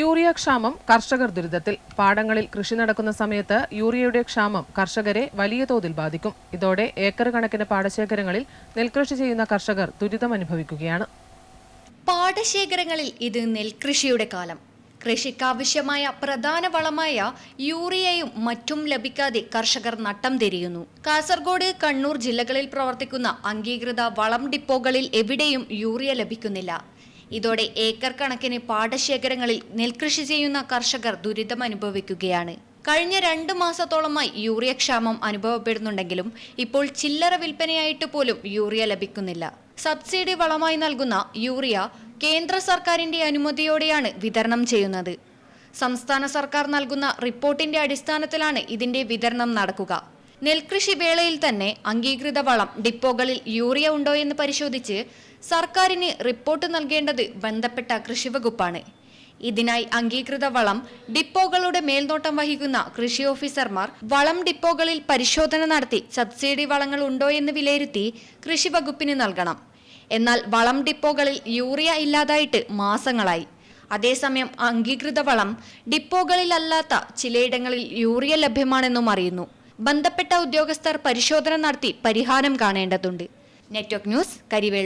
Urea ക്ഷാമം കർഷകർ ദുരിതത്തിൽ. പാടങ്ങളിൽ കൃഷി നടക്കുന്ന സമയത്ത് യൂറിയയുടെ ക്ഷാമം കർഷകരെ വലിയ തോതിൽ ബാധിക്കും. ഇതോടെ ഏക്കർ കണക്കിന് പാടശേഖരങ്ങളിൽ നെൽകൃഷി ചെയ്യുന്ന കർഷകർ ദുരിതം അനുഭവിക്കുകയാണ്. പാടശേഖരങ്ങളിൽ ഇത് നെൽകൃഷിയുടെ കാലം. കൃഷിക്കാവശ്യമായ പ്രധാന വളമായ യൂറിയയും മറ്റും ലഭിക്കാതെ കർഷകർ നട്ടം തിരിയുന്നു. കാസർഗോഡ് കണ്ണൂർ ജില്ലകളിൽ പ്രവർത്തിക്കുന്ന അംഗീകൃത വളം ഡിപ്പോകളിൽ എവിടെയും യൂറിയ ലഭിക്കുന്നില്ല. ഇതോടെ ഏക്കർ കണക്കിന് പാടശേഖരങ്ങളിൽ നെൽകൃഷി ചെയ്യുന്ന കർഷകർ ദുരിതം അനുഭവിക്കുകയാണ്. കഴിഞ്ഞ രണ്ട് മാസത്തോളമായി യൂറിയ ക്ഷാമം അനുഭവപ്പെടുന്നുണ്ടെങ്കിലും ഇപ്പോൾ ചില്ലറ വിൽപ്പനയായിട്ട് പോലും യൂറിയ ലഭിക്കുന്നില്ല. സബ്സിഡി വളമായി നൽകുന്ന യൂറിയ കേന്ദ്ര സർക്കാരിന്റെ അനുമതിയോടെയാണ് വിതരണം ചെയ്യുന്നത്. സംസ്ഥാന സർക്കാർ നൽകുന്ന റിപ്പോർട്ടിന്റെ അടിസ്ഥാനത്തിലാണ് ഇതിന്റെ വിതരണം നടക്കുക. നെൽകൃഷി വേളയിൽ തന്നെ അംഗീകൃത വളം ഡിപ്പോകളിൽ യൂറിയ ഉണ്ടോ എന്ന് പരിശോധിച്ച് സർക്കാരിന് റിപ്പോർട്ട് നൽകേണ്ടത് ബന്ധപ്പെട്ട കൃഷിവകുപ്പാണ് ഇതിനായി അംഗീകൃത വളം ഡിപ്പോകളുടെ മേൽനോട്ടം വഹിക്കുന്ന കൃഷി ഓഫീസർമാർ വളം ഡിപ്പോകളിൽ പരിശോധന നടത്തി സബ്സിഡി വളങ്ങൾ ഉണ്ടോ എന്ന് വിലയിരുത്തി കൃഷി വകുപ്പിന് നൽകണം. എന്നാൽ വളം ഡിപ്പോകളിൽ യൂറിയ ഇല്ലാതായിട്ട് മാസങ്ങളായി. അതേസമയം അംഗീകൃത വളം ഡിപ്പോകളിലല്ലാത്ത ചിലയിടങ്ങളിൽ യൂറിയ ലഭ്യമാണെന്നും അറിയുന്നു. ബന്ധപ്പെട്ട ഉദ്യോഗസ്ഥർ പരിശോധന നടത്തി പരിഹാരം കാണേണ്ടതുണ്ട്. Network news കരിവേള്ളൂർ